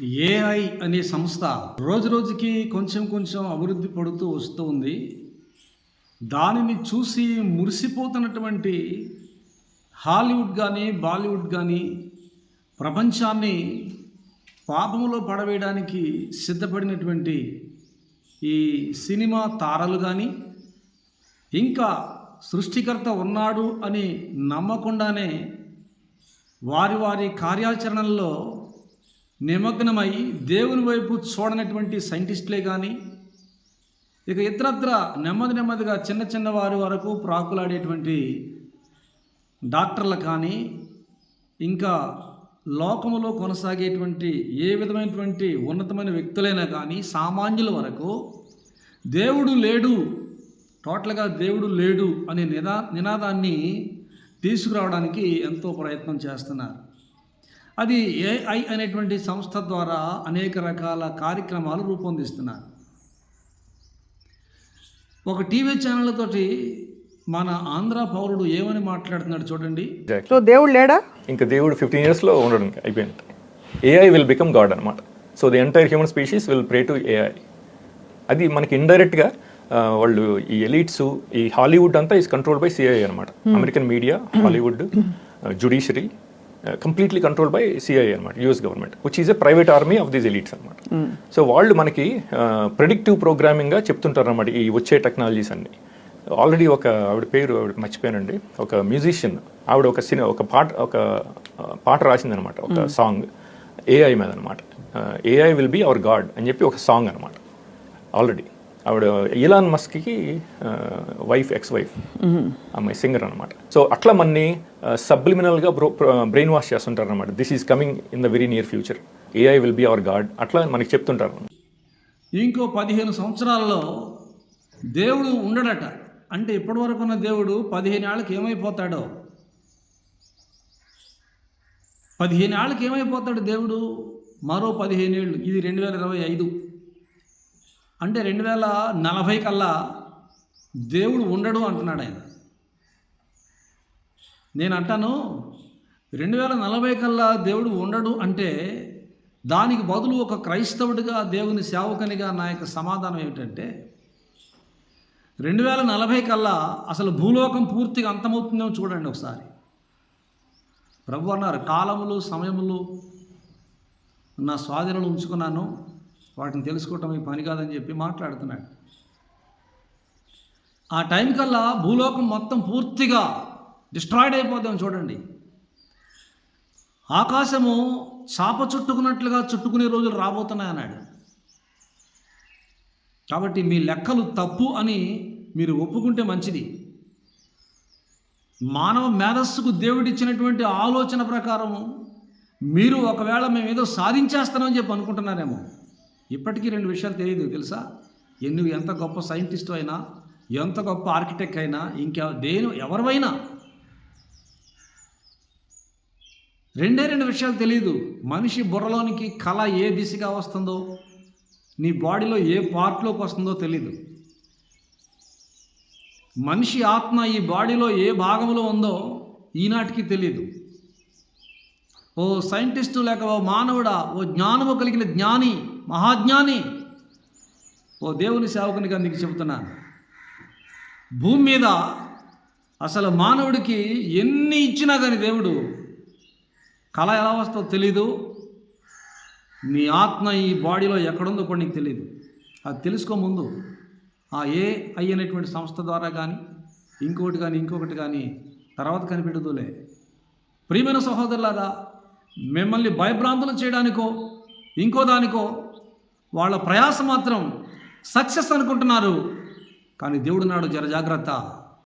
AI అనే సంస్థ రోజు రోజుకి కొంచెం కొంచెం అభివృద్ధి పడుతూ వస్తూ ఉంది. దానిని చూసి మురిసిపోతున్నటువంటి హాలీవుడ్ కానీ బాలీవుడ్ కానీ ప్రపంచాన్ని పాపములో పడవేయడానికి సిద్ధపడినటువంటి ఈ సినిమా తారలు కానీ ఇంకా సృష్టికర్త ఉన్నాడు అని నమ్మకుండానే వారి వారి కార్యాచరణల్లో నిమగ్నమై దేవుని వైపు చూడనటువంటి సైంటిస్టులే కానీ ఇక ఇతరత్ర నెమ్మది నెమ్మదిగా చిన్న చిన్న వారి వరకు ప్రాకులాడేటువంటి డాక్టర్లు కానీ ఇంకా లోకములో కొనసాగేటువంటి ఏ విధమైనటువంటి ఉన్నతమైన వ్యక్తులైనా కానీ సామాన్యుల వరకు దేవుడు లేడు టోటల్గా దేవుడు లేడు అనే నిదా నినాదాన్ని తీసుకురావడానికి ఎంతో ప్రయత్నం చేస్తున్నారు. అది ఏఐ అనేటువంటి సంస్థ ద్వారా అనేక రకాల కార్యక్రమాలు రూపొందిస్తున్నారు. ఒక టీవీ ఛానల్ తోటి మన ఆంధ్ర పౌరుడు ఏమని మాట్లాడుతున్నాడు చూడండి. సో దేవుడు లేడా? ఇంకా దేవుడు ఫిఫ్టీన్ ఇయర్స్లో ఉండడం ఇంకా అయిపోయింది ఏఐ విల్ బికమ్ గాడ్ అనమాట so the entire human species will pray to AI అది మనకి ఇండైరెక్ట్గా వాళ్ళు ఈ ఎలీట్స్ ఈ హాలీవుడ్ అంతా ఇస్ కంట్రోల్ బై సిఐ అనమాట American media Hollywood judiciary completely control by CI అనమాట US government which is a private army of these elites అనమాట సో వాళ్ళు మనకి ప్రిడిక్టివ్ ప్రోగ్రామింగ్గా చెప్తుంటారు అనమాట ఈ వచ్చే టెక్నాలజీస్ అన్ని. ఆల్రెడీ ఒక ఆవిడ పేరు ఆవిడ మర్చిపోయానండి. ఒక మ్యూజిషియన్ ఆవిడ ఒక సినిమా ఒక పాట ఒక పాట రాసిందనమాట ఒక సాంగ్ ఏఐ మీద అనమాట AI will be our god అని చెప్పి ఒక సాంగ్ అనమాట ఆల్రెడీ ఆవిడ ఇలాన్ మస్క్కి వైఫ్ ఎక్స్ వైఫ్ అమ్మాయి సింగర్ అనమాట సో అట్లా మనని సబ్లిమినల్గా బ్రో బ్రెయిన్ వాష్ చేస్తుంటారు అనమాట this is coming in the very near future AI will be our god అట్లా మనకి చెప్తుంటారు. ఇంకో పదిహేను సంవత్సరాల్లో దేవుడు ఉండడట. అంటే ఇప్పటి వరకు ఉన్న దేవుడు పదిహేను ఏళ్ళకి ఏమైపోతాడో? పదిహేను ఏళ్ళకి ఏమైపోతాడు దేవుడు? మరో పదిహేను ఏళ్ళు ఇది రెండు వేల ఇరవై ఐదు. అంటే రెండు వేల నలభై కల్లా దేవుడు ఉండడు అంటున్నాడు ఆయన. నేను అంటాను రెండు వేల నలభై కల్లా దేవుడు ఉండడు అంటే దానికి బదులు ఒక క్రైస్తవుడిగా దేవుని సేవకునిగా నా యొక్క సమాధానం ఏమిటంటే రెండు వేల నలభై కల్లా అసలు భూలోకం పూర్తిగా అంతమవుతుందేమో చూడండి ఒకసారి. ప్రభు అన్నారు కాలములు సమయములు నా స్వాధీనంలో ఉంచుకున్నాను. వాటిని తెలుసుకోవటం ఈ పని కాదని చెప్పి మాట్లాడుతున్నాడు. ఆ టైం కల్లా భూలోకం మొత్తం పూర్తిగా డిస్ట్రాయిడ్ అయిపోతాం చూడండి. ఆకాశము చాప చుట్టుకున్నట్లుగా చుట్టుకునే రోజులు రాబోతున్నాయి అన్నాడు. కాబట్టి మీ లెక్కలు తప్పు అని మీరు ఒప్పుకుంటే మంచిది. మానవ మేధస్సుకు దేవుడిచ్చినటువంటి ఆలోచన ప్రకారం మీరు ఒకవేళ మేము ఏదో సాధించేస్తామని చెప్పి అనుకుంటున్నారేమో. ఇప్పటికీ రెండు విషయాలు తెలియదు తెలుసా? నువ్వు ఎంత గొప్ప సైంటిస్ట్ అయినా ఎంత గొప్ప ఆర్కిటెక్ట్ అయినా ఇంకా దేని ఎవరివైనా రెండే రెండు విషయాలు తెలియదు మనిషి బుర్రలోనికి కళ ఏ దిశగా వస్తుందో నీ బాడీలో ఏ పార్ట్లోకి వస్తుందో తెలీదు. మనిషి ఆత్మ ఈ బాడీలో ఏ భాగంలో ఉందో ఈనాటికి తెలియదు ఓ సైంటిస్టు లేక ఓ మానవుడా ఓ జ్ఞానము కలిగిన జ్ఞాని మహాజ్ఞాని ఓ దేవుని సేవకునిగా నీకు చెబుతున్నాను. భూమి మీద అసలు మానవుడికి ఎన్ని ఇచ్చినా కానీ దేవుడు కళ ఎలా వస్తుందో తెలీదు నీ ఆత్మ ఈ బాడీలో ఎక్కడుందో కూడా నీకు తెలియదు అది తెలుసుకో ముందు. ఆ ఏ ఐ అనేటువంటి సంస్థ ద్వారా కానీ ఇంకొకటి కానీ ఇంకొకటి కానీ తర్వాత కనిపెడుతులే. ప్రియమైన సహోదరులారా మిమ్మల్ని భయభ్రాంతులు చేయడానికో ఇంకో దానికో వాళ్ళ ప్రయాస మాత్రం సక్సెస్ అనుకుంటున్నారు. కానీ దేవుడు నాడు జర జాగ్రత్త.